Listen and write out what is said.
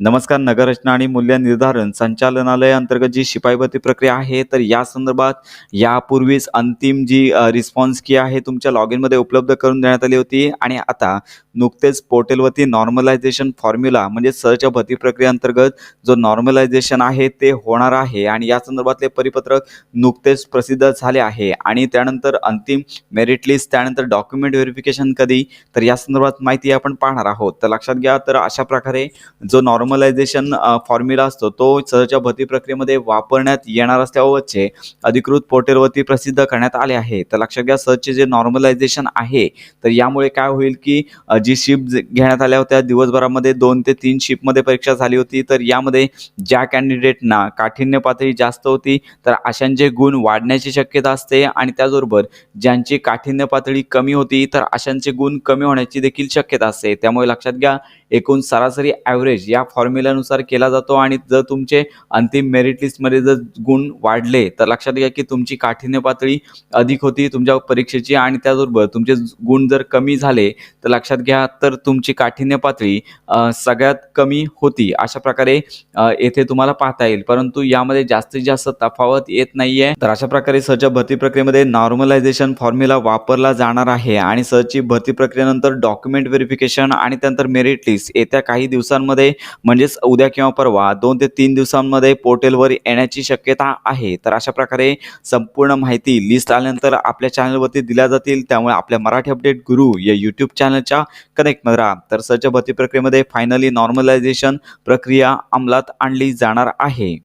नमस्कार नगररचना आणि मूल्य निर्धारण संचालनालय अंतर्गत जी शिपाई भरती प्रक्रिया आहे तर या संदर्भात यापूर्वीच अंतिम जी रिस्पॉन्स की आहे तुमच्या लॉग इनमध्ये उपलब्ध करून देण्यात आली होती. आणि आता नुकतेच पोर्टलवरती नॉर्मलायझेशन फॉर्म्युला म्हणजे सहच्या भरती प्रक्रियेअंतर्गत जो नॉर्मलायझेशन आहे ते होणार आहे. आणि या संदर्भातले परिपत्रक नुकतेच प्रसिद्ध झाले आहे. आणि त्यानंतर अंतिम मेरिट लिस्ट त्यानंतर डॉक्युमेंट व्हेरिफिकेशन कधी? तर या संदर्भात माहिती आपण पाहणार आहोत. तर लक्षात घ्या तर अशा प्रकारे जो नॉर्म नॉर्मलायझेशन फॉर्म्युला असतो तो सहच्या भरती प्रक्रियेमध्ये वापरण्यात येणार असल्याबाबतचे अधिकृत पोर्टलवरती प्रसिद्ध करण्यात आले आहे. तर लक्षात घ्या सरचे जे नॉर्मलायझेशन आहे तर यामुळे काय होईल की जी शिफ्ट घेण्यात आल्या होत्या दिवसभरामध्ये दोन ते तीन शिफ्टमध्ये परीक्षा झाली होती तर यामध्ये ज्या कॅन्डिडेटना काठिण्य पातळी जास्त होती तर अशांचे गुण वाढण्याची शक्यता असते आणि त्याचबरोबर ज्यांची काठिण्य पातळी कमी होती तर अशांचे गुण कमी होण्याची देखील शक्यता असते. त्यामुळे लक्षात घ्या एकूण सरासरी ॲव्हरेज या फॉर्म्युल्यानुसार केला जातो आणि जर तुमचे अंतिम मेरिट लिस्टमध्ये जर गुण वाढले तर लक्षात घ्या की तुमची काठिण्य पातळी अधिक होती तुमच्या परीक्षेची आणि त्याचबरोबर तुमचे गुण जर कमी झाले तर लक्षात घ्या तर तुमची काठिण्य पातळी सगळ्यात कमी होती. अशा प्रकारे येथे तुम्हाला पाहता येईल. परंतु यामध्ये जास्तीत जास्त तफावत येत नाहीये. तर अशा प्रकारे सरच्या भरती प्रक्रियेमध्ये नॉर्मलायझेशन फॉर्म्युला वापरला जाणार आहे आणि सरची भरती प्रक्रियेनंतर डॉक्युमेंट व्हेरिफिकेशन आणि त्यानंतर मेरिट लिस्ट येत्या काही दिवसांमध्ये म्हणजेच उद्या किंवा परवा दोन ते तीन दिवसांमध्ये पोर्टलवर येण्याची शक्यता आहे. तर अशा प्रकारे संपूर्ण माहिती लिस्ट आल्यानंतर आपल्या चॅनलवरती दिल्या जातील. त्यामुळे आपल्या मराठी अपडेट गुरु या यूट्यूब चॅनलच्या कनेक्टमध्ये राहा. तर सहच्या भरती प्रक्रियेमध्ये फायनली नॉर्मलायझेशन प्रक्रिया अंमलात आणली जाणार आहे.